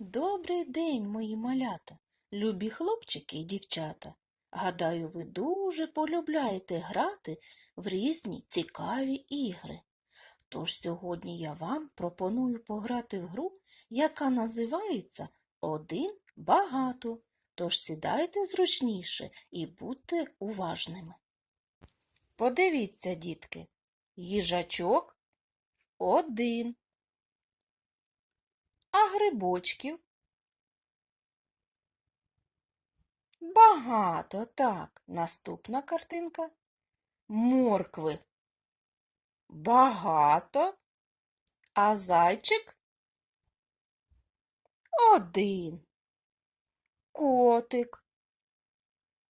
Добрий день, мої малята, любі хлопчики і дівчата. Гадаю, ви дуже полюбляєте грати в різні цікаві ігри. Тож сьогодні я вам пропоную пограти в гру, яка називається Один багато. Тож сідайте зручніше і будьте уважними. Подивіться, дітки, їжачок один, а грибочків багато, так. Наступна картинка. Моркви багато, а зайчик один. Котик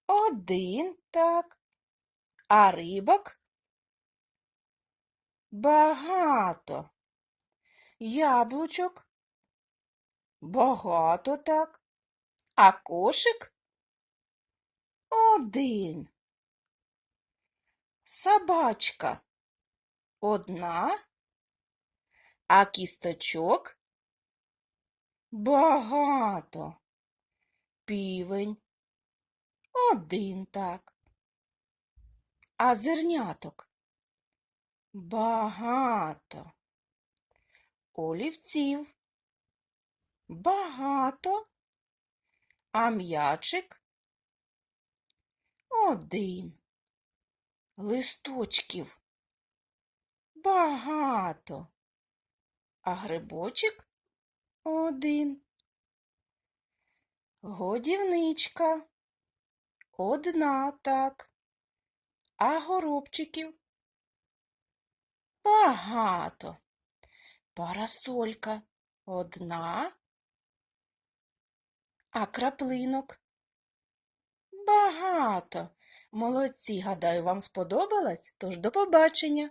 один, так. А рибок багато. Яблучок багато, так. А кошик один. Собачка одна, а кісточок багато. Півень один так. А зерняток багато. Олівців багато, а м'ячик? Один. Листочків? Багато, а грибочок один. Годівничка? Одна так, а горобчиків? Багато. Парасолька? Одна, а краплинок багато. Молодці, гадаю, вам сподобалось? Тож до побачення!